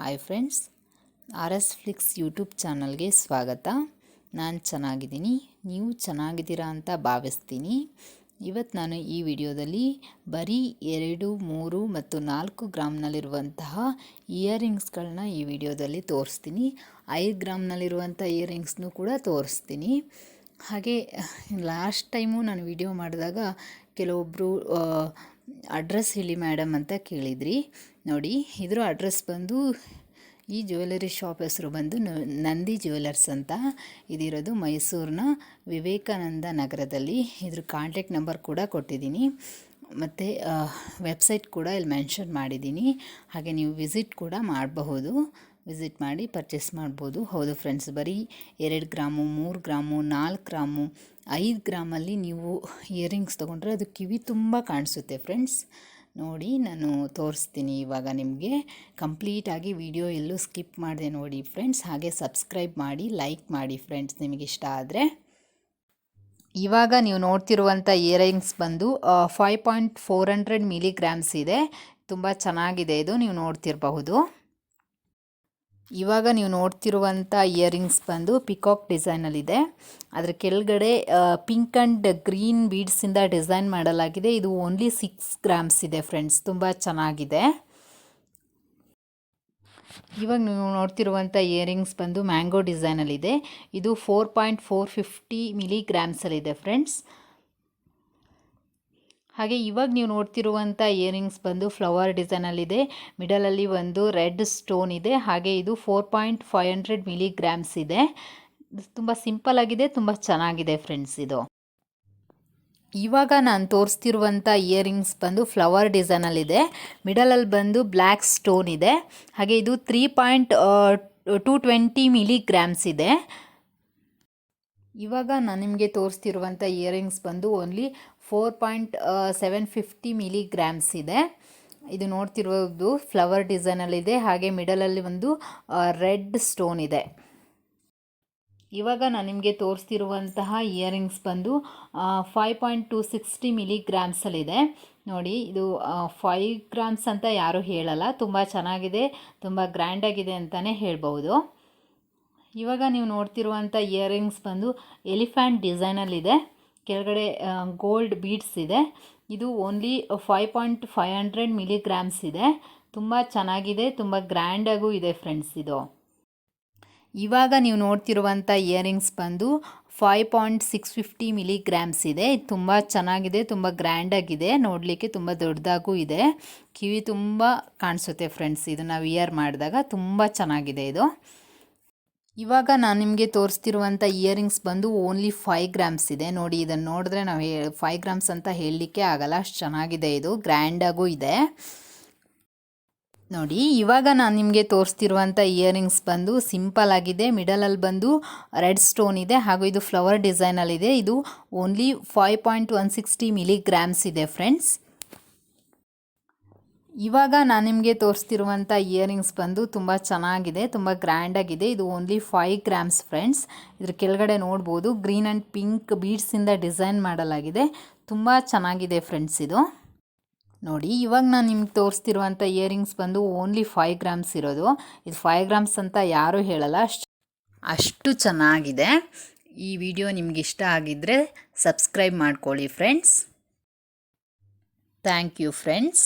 Hi friends R S Flix YouTube ಚಾನಲ್ಗೆ ಸ್ವಾಗತ. ನಾನು ಚೆನ್ನಾಗಿದ್ದೀನಿ, ನೀವು ಚೆನ್ನಾಗಿದ್ದೀರಾ ಅಂತ ಭಾವಿಸ್ತೀನಿ. ಇವತ್ತು ನಾನು ಈ ವಿಡಿಯೋದಲ್ಲಿ ಬರೀ ಎರಡು, ಮೂರು ಮತ್ತು ನಾಲ್ಕು ಗ್ರಾಮ್ನಲ್ಲಿರುವಂತಹ ಇಯರಿಂಗ್ಸ್ಗಳನ್ನ ಈ ವಿಡಿಯೋದಲ್ಲಿ ತೋರಿಸ್ತೀನಿ. ಐದು ಗ್ರಾಮ್ನಲ್ಲಿರುವಂಥ ಇಯರಿಂಗ್ಸ್ನು ಕೂಡ ತೋರಿಸ್ತೀನಿ. ಹಾಗೆ, ಲಾಸ್ಟ್ ಟೈಮು ನಾನು ವಿಡಿಯೋ ಮಾಡಿದಾಗ ಕೆಲವೊಬ್ಬರು ಅಡ್ರೆಸ್ ಹೇಳಿ ಮೇಡಮ್ ಅಂತ ಕೇಳಿದ್ರಿ. ನೋಡಿ, ಇದ್ರ ಅಡ್ರೆಸ್ ಬಂದು ಈ ಜ್ಯುವೆಲರಿ ಶಾಪ್ ಹೆಸರು ಬಂದು ನಂದಿ ಜ್ಯುವೆಲರ್ಸ್ ಅಂತ ಇದಿರೋದು ಮೈಸೂರಿನ ವಿವೇಕಾನಂದ ನಗರದಲ್ಲಿ. ಇದ್ರ ಕಾಂಟ್ಯಾಕ್ಟ್ ನಂಬರ್ ಕೂಡ ಕೊಟ್ಟಿದ್ದೀನಿ. ಮತ್ತು ವೆಬ್ಸೈಟ್ ಕೂಡ ಇಲ್ಲಿ ಮೆನ್ಷನ್ ಮಾಡಿದ್ದೀನಿ. ಹಾಗೆ ನೀವು ವಿಸಿಟ್ ಕೂಡ ಮಾಡಬಹುದು. ವಿಸಿಟ್ ಮಾಡಿ ಪರ್ಚೇಸ್ ಮಾಡ್ಬೋದು. ಹೌದು ಫ್ರೆಂಡ್ಸ್ ಬರೀ ಎರಡು ಗ್ರಾಮು, ಮೂರು ಗ್ರಾಮು, ನಾಲ್ಕು ಗ್ರಾಮು, ಐದು ಗ್ರಾಮಲ್ಲಿ ನೀವು ಇಯರಿಂಗ್ಸ್ ತೊಗೊಂಡ್ರೆ ಅದು ಕಿವಿ ತುಂಬ ಕಾಣಿಸುತ್ತೆ ಫ್ರೆಂಡ್ಸ್ ನೋಡಿ, ನಾನು ತೋರಿಸ್ತೀನಿ ಇವಾಗ ನಿಮಗೆ. ಕಂಪ್ಲೀಟಾಗಿ ವಿಡಿಯೋ ಎಲ್ಲೂ ಸ್ಕಿಪ್ ಮಾಡಿದೆ ನೋಡಿ ಫ್ರೆಂಡ್ಸ್ ಹಾಗೆ ಸಬ್ಸ್ಕ್ರೈಬ್ ಮಾಡಿ ಲೈಕ್ ಮಾಡಿ ಫ್ರೆಂಡ್ಸ್ ನಿಮಗೆ ಇಷ್ಟ ಆದರೆ. ಇವಾಗ ನೀವು ನೋಡ್ತಿರುವಂಥ ಇಯರಿಂಗ್ಸ್ ಬಂದು five point four hundred milligrams ಇದೆ. ತುಂಬ ಚೆನ್ನಾಗಿದೆ ಇದು, ನೀವು ನೋಡ್ತಿರಬಹುದು. ಇವಾಗ ನೀವು ನೋಡ್ತಿರುವಂಥ ಇಯರಿಂಗ್ಸ್ ಬಂದು ಪಿಕಾಕ್ ಡಿಸೈನಲ್ಲಿದೆ. ಅದರ ಕೆಳಗಡೆ ಪಿಂಕ್ ಆ್ಯಂಡ್ ಗ್ರೀನ್ ಬೀಡ್ಸಿಂದ ಡಿಸೈನ್ ಮಾಡಲಾಗಿದೆ. ಇದು ಓನ್ಲಿ ಸಿಕ್ಸ್ ಗ್ರಾಮ್ಸ್ ಇದೆ ಫ್ರೆಂಡ್ಸ್, ತುಂಬ ಚೆನ್ನಾಗಿದೆ. ಇವಾಗ ನೀವು ನೋಡ್ತಿರುವಂಥ ಇಯರಿಂಗ್ಸ್ ಬಂದು ಮ್ಯಾಂಗೋ ಡಿಸೈನಲ್ಲಿದೆ. ಇದು ಫೋರ್ ಪಾಯಿಂಟ್ ಫೋರ್ ಫಿಫ್ಟಿ ಮಿಲಿಗ್ರಾಮ್ಸಲ್ಲಿದೆ ಫ್ರೆಂಡ್ಸ್. ಹಾಗೆ ಇವಾಗ ನೀವು ನೋಡ್ತಿರುವಂಥ ಇಯರಿಂಗ್ಸ್ ಬಂದು ಫ್ಲವರ್ ಡಿಸೈನಲ್ಲಿದೆ ಮಿಡಲಲ್ಲಿ ಒಂದು ರೆಡ್ ಸ್ಟೋನ್ ಇದೆ. ಹಾಗೆ ಇದು four point five hundred milligrams ಇದೆ. ತುಂಬ ಸಿಂಪಲ್ ಆಗಿದೆ, ತುಂಬ ಚೆನ್ನಾಗಿದೆ ಫ್ರೆಂಡ್ಸ್ ಇದು. ಇವಾಗ ನಾನು ತೋರಿಸ್ತಿರುವಂಥ ಇಯರಿಂಗ್ಸ್ ಬಂದು ಫ್ಲವರ್ ಡಿಸೈನಲ್ಲಿದೆ ಮಿಡಲಲ್ಲಿ ಬಂದು ಬ್ಲ್ಯಾಕ್ ಸ್ಟೋನ್ ಇದೆ. ಹಾಗೆ ಇದು three point two twenty milligrams ಇದೆ. ಇವಾಗ ನಾನು ನಿಮಗೆ ತೋರಿಸ್ತಿರುವಂಥ ಇಯರಿಂಗ್ಸ್ ಬಂದು only four point seven fifty milligrams ಇದೆ. ಇದು ನೋಡ್ತಿರೋದು ಫ್ಲವರ್ ಡಿಸೈನಲ್ಲಿದೆ ಹಾಗೆ ಮಿಡಲಲ್ಲಿ ಒಂದು ರೆಡ್ ಸ್ಟೋನ್ ಇದೆ. ಇವಾಗ ನಾನು ನಿಮಗೆ ತೋರಿಸ್ತಿರುವಂತಹ ಇಯರಿಂಗ್ಸ್ ಬಂದು ಫೈವ್ ಪಾಯಿಂಟ್ ಟು ಸಿಕ್ಸ್ಟಿ ಮಿಲಿಗ್ರಾಮ್ಸಲ್ಲಿದೆ ನೋಡಿ, ಇದು ಫೈವ್ ಗ್ರಾಮ್ಸ್ ಅಂತ ಯಾರೂ ಹೇಳಲ್ಲ. ತುಂಬ ಚೆನ್ನಾಗಿದೆ, ತುಂಬ ಗ್ರ್ಯಾಂಡಾಗಿದೆ ಅಂತಲೇ ಹೇಳ್ಬೋದು. ಇವಾಗ ನೀವು ನೋಡ್ತಿರುವಂಥ ಇಯರಿಂಗ್ಸ್ ಬಂದು ಎಲಿಫ್ಯಾಂಟ್ ಡಿಸೈನಲ್ಲಿದೆ. ಕೆಳಗಡೆ ಗೋಲ್ಡ್ ಬೀಡ್ಸ್ ಇದೆ. ಇದು only five point five hundred milligrams ಇದೆ. ತುಂಬ ಚೆನ್ನಾಗಿದೆ, ತುಂಬ ಗ್ರ್ಯಾಂಡಾಗೂ ಇದೆ ಫ್ರೆಂಡ್ಸ್ ಇದು. ಇವಾಗ ನೀವು ನೋಡ್ತಿರುವಂಥ ಇಯರಿಂಗ್ಸ್ ಬಂದು five point six fifty milligrams ಇದೆ. ಇದು ತುಂಬ ಚೆನ್ನಾಗಿದೆ, ತುಂಬ ಗ್ರ್ಯಾಂಡಾಗಿದೆ ನೋಡಲಿಕ್ಕೆ ತುಂಬ ದೊಡ್ಡದಾಗೂ ಇದೆ. ಕಿವಿ ತುಂಬ ಕಾಣಿಸುತ್ತೆ ಫ್ರೆಂಡ್ಸ್ ಇದು ನಾವು ಇಯರ್ ಮಾಡಿದಾಗ. ತುಂಬ ಚೆನ್ನಾಗಿದೆ ಇದು. ಇವಾಗ ನಾನು ನಿಮಗೆ ತೋರಿಸ್ತಿರುವಂಥ ಇಯರಿಂಗ್ಸ್ ಬಂದು ಓನ್ಲಿ ಫೈವ್ ಗ್ರಾಮ್ಸ್ ಇದೆ. ನೋಡಿ ಇದನ್ನು ನೋಡಿದ್ರೆ ನಾವು ಹೇ, ಫೈವ್ ಗ್ರಾಮ್ಸ್ ಅಂತ ಹೇಳಲಿಕ್ಕೆ ಆಗಲ್ಲ. ಅಷ್ಟು ಚೆನ್ನಾಗಿದೆ ಇದು. ಗ್ರ್ಯಾಂಡಾಗೂ ಇದೆ. ನೋಡಿ, ಇವಾಗ ನಾನು ನಿಮಗೆ ತೋರಿಸ್ತಿರುವಂಥ ಇಯರಿಂಗ್ಸ್ ಬಂದು ಸಿಂಪಲ್ ಆಗಿದೆ. ಮಿಡಲಲ್ಲಿ ಬಂದು ರೆಡ್ ಸ್ಟೋನ್ ಇದೆ. ಹಾಗೂ ಇದು ಫ್ಲವರ್ ಡಿಸೈನಲ್ಲಿದೆ ಇದು only five point one sixty milligrams ಇದೆ, ಫ್ರೆಂಡ್ಸ್. ಇವಾಗ ನಾನು ನಿಮಗೆ ತೋರಿಸ್ತಿರುವಂಥ ಇಯರಿಂಗ್ಸ್ ಬಂದು ತುಂಬ ಚೆನ್ನಾಗಿದೆ, ತುಂಬ ಗ್ರ್ಯಾಂಡಾಗಿದೆ ಇದು ಓನ್ಲಿ ಫೈವ್ ಗ್ರಾಮ್ಸ್ ಫ್ರೆಂಡ್ಸ್ ಇದ್ರ ಕೆಳಗಡೆ ನೋಡ್ಬೋದು ಗ್ರೀನ್ ಆ್ಯಂಡ್ ಪಿಂಕ್ ಬೀಡ್ಸಿಂದ ಡಿಸೈನ್ ಮಾಡಲಾಗಿದೆ. ತುಂಬ ಚೆನ್ನಾಗಿದೆ ಫ್ರೆಂಡ್ಸ್ ಇದು. ನೋಡಿ, ಇವಾಗ ನಾನು ನಿಮ್ಗೆ ತೋರಿಸ್ತಿರುವಂಥ ಇಯರಿಂಗ್ಸ್ ಬಂದು ಓನ್ಲಿ ಫೈವ್ ಗ್ರಾಮ್ಸ್ ಇರೋದು. ಇದು ಫೈವ್ ಗ್ರಾಮ್ಸ್ ಅಂತ ಯಾರೂ ಹೇಳಲ್ಲ. ಅಷ್ಟು ಚೆನ್ನಾಗಿದೆ. ಈ ವಿಡಿಯೋ ನಿಮ್ಗೆ ಇಷ್ಟ ಆಗಿದ್ದರೆ ಸಬ್ಸ್ಕ್ರೈಬ್ ಮಾಡ್ಕೊಳ್ಳಿ ಫ್ರೆಂಡ್ಸ್ ಥ್ಯಾಂಕ್ ಯು ಫ್ರೆಂಡ್ಸ್